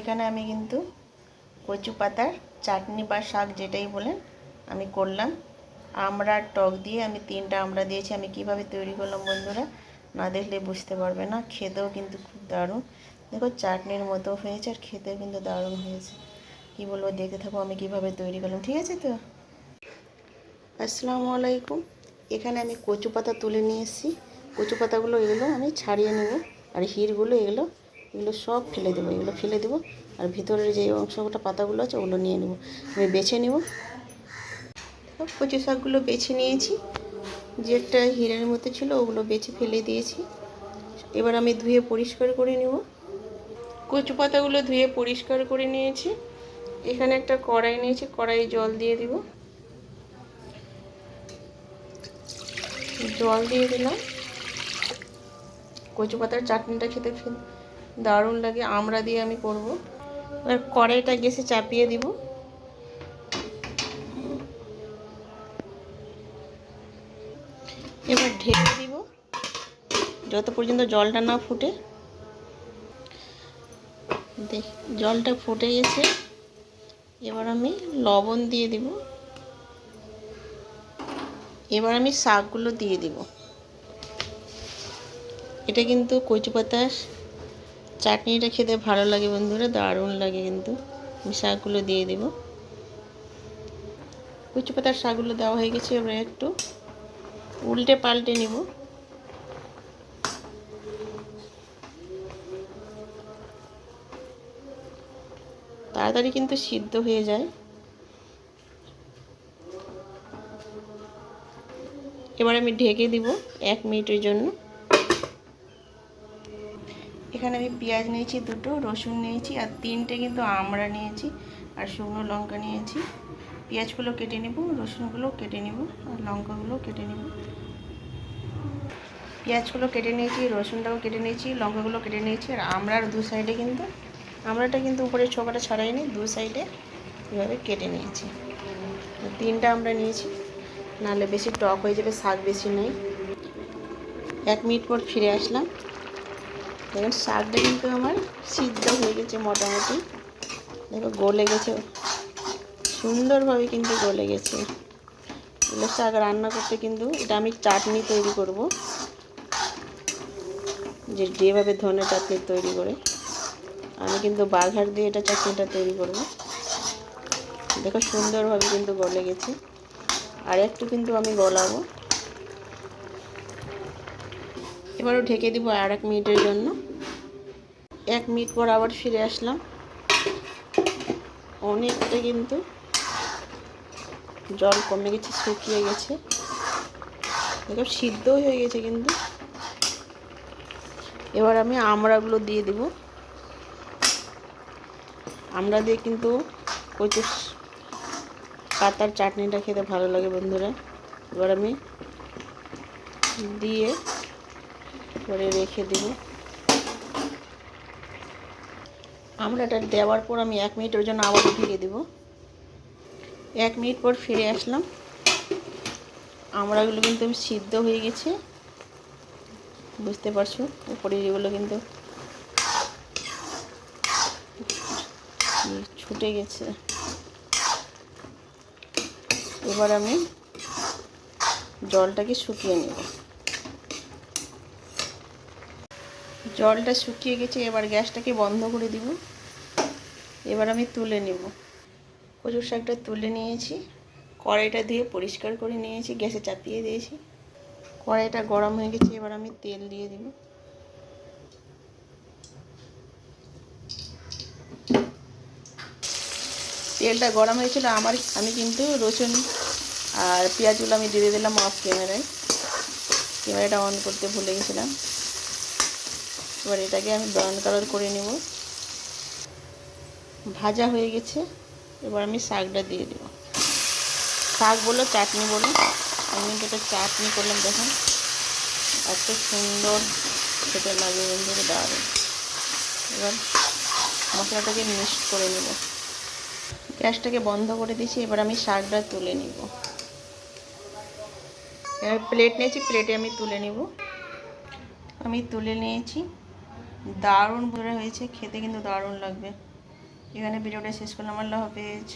এখানে আমি কিন্তু কচু পাতার চাটনি বা শাক যেটাই বলেন আমি করলাম। আমড়ার টক দিয়ে আমি তিনটা আমড়া দিয়েছি, আমি কীভাবে তৈরি করলাম বন্ধুরা না দেখলে বুঝতে পারবে না, খেতেও কিন্তু খুব দারুণ। দেখো চাটনির মতো হয়েছে আর খেতেও কিন্তু দারুণ হয়েছে। কি বলব, দেখতে থাকো আমি কীভাবে তৈরি করলাম, ঠিক আছে তো? আসসালামু আলাইকুম। এখানে আমি কচু পাতা তুলে নিয়ে এসেছি। কচু পাতাগুলো এগুলো আমি ছাড়িয়ে নেব আর হিরগুলো এগুলো এগুলো সব ফেলে দেবো, এগুলো ফেলে দেবো। আর ভিতরের যে অংশটা, পাতাগুলো আছে, ওগুলো নিয়ে নেব। আমি বেছে নেব। কচু শাকগুলো বেছে নিয়েছি। যেটা হিরের মতো ছিল, ওগুলো বেছে ফেলে দিয়েছি। এবার আমি ধুয়ে পরিষ্কার করে নেব। কচু পাতাগুলো ধুয়ে পরিষ্কার করে নিয়েছি। এখানে একটা কড়াই নিয়েছি, কড়াই জল দিয়ে দিব। জল দিয়ে দিলাম। কচু পাতার চাটনিটা খেতে দারুণ লাগে, আমরা দিয়ে আমি করব। এবার কড়াইটা গ্যাসে চাপিয়ে দিব। এবার ঢেকে দিব। যত পর্যন্ত জলটা না ফুটে, দেখ, জলটা ফুটে গেছে, এবার আমি লবণ দিয়ে দিব। এবার আমি শাকগুলো দিয়ে দিব। এটা কিন্তু কচু পাতার চাটনিটা খেতে ভালো লাগে বন্ধুরা, দারুণ লাগে কিন্তু। আমি শাকগুলো দিয়ে দিব। কচু পাতার শাকগুলো দেওয়া হয়ে গেছে, এবার একটু উল্টে পাল্টে নিব। তাড়াতাড়ি কিন্তু সিদ্ধ হয়ে যায়। এবার আমি ঢেকে দিব এক মিনিটের জন্য। এখানে আমি পেঁয়াজ নিয়েছি দুটো, রসুন নিয়েছি আর তিনটে কিন্তু আমড়া নিয়েছি আর শুকনো লঙ্কা নিয়েছি। পেঁয়াজগুলো কেটে নেব, রসুনগুলো কেটে নেব আর লঙ্কাগুলো কেটে নেব। পেঁয়াজগুলো কেটে নিয়েছি, রসুনটাও কেটে নিয়েছি, লঙ্কাগুলো কেটে নিয়েছি আর আমড়ার দু সাইডে কিন্তু আমড়াটা কিন্তু উপরের ছোকাটা ছাড়াইনি, দু সাইডে এভাবে কেটে নিয়েছি। তিনটা আমরা নিয়েছি, নাহলে বেশি টক হয়ে যাবে, শাক বেশি নেই। এক মিনিট পর ফিরে আসলাম। দেখুন, শাকটা কিন্তু আমার সিদ্ধ হয়ে গেছে মোটামুটি। দেখো, গলে গেছে। সুন্দরভাবে কিন্তু গলে গেছে। এগুলো শাক রান্না করতে কিন্তু এটা আমি চাটনি তৈরি করব। যে যেভাবে ধনে চাটনি তৈরি করে। আমি কিন্তু বাঘার দিয়ে এটা চাটনিটা তৈরি করব। দেখো, সুন্দরভাবে কিন্তু গলে গেছে। আর একটু কিন্তু আমি গলাবো। এবারও ঢেকে দিব আর এক মিনিটের জন্য। এক মিনিট পর আবার ফিরে আসলাম। অনেকটা কিন্তু জল কমে গেছে, শুকিয়ে গেছে। দেখো সিদ্ধ হয়ে গেছে কিন্তু। এবার আমি আমড়াগুলো দিয়ে দিব। আমরা দিয়ে কিন্তু কচু পাতার চাটনিটা খেতে ভালো লাগে বন্ধুরা। এবার আমি দিয়ে পরে রেখে দেব। আমড়াটা দেওয়ার পর আমি এক মিনিটের জন্য আবার ঢেকে দেব। এক মিনিট পর ফিরে আসলাম। আমড়াগুলো কিন্তু আমি সিদ্ধ হয়ে গেছে। বুঝতে পারছ? উপরে এগুলো কিন্তু ছুটে গেছে। এবার আমি জলটাকে শুকিয়ে নেব। জলটা শুকিয়ে গেছে, এবার গ্যাসটাকে বন্ধ করে দিব। এবার আমি তুলে নেব। কচুর শাকটা তুলে নিয়েছি, কড়াইটা দিয়ে পরিষ্কার করে নিয়েছি, গ্যাসে চাপিয়ে দিয়েছি। কড়াইটা গরম হয়ে গেছে, এবার আমি তেল দিয়ে দিব। তেলটা গরম হয়েছিল, আমার, আমি কিন্তু রসুন আর পেঁয়াজগুলো আমি দিয়ে দিলাম অফ ক্যামেরায় ক্যামেরাটা অন করতে ভুলে গেছিলাম। এবার এটাকে আমি ব্রাউন কালার করে নেব। ভাজা হয়ে গেছে, এবার আমি শাকটা দিয়ে দেব। শাক বলো, চাটনি বলো। আমি এটা চাটনি করলাম, দেখুন। এত সুন্দর খেতে লাগে বন্ধুকে দারুণ। এবার মশলাটাকে মিক্সড করে নেব। গ্যাসটাকে বন্ধ করে দিয়েছি, এবার আমি শাকটা তুলে নিব। এবার প্লেট নিয়েছি, প্লেটে আমি তুলে নিব। আমি তুলে নিয়েছি। দারুণ ভরে হয়েছে খেতে কিন্তু দারুণ লাগবে। এখানে ভিডিওটা শেষ করলাম আল্লাহ হাফেজ।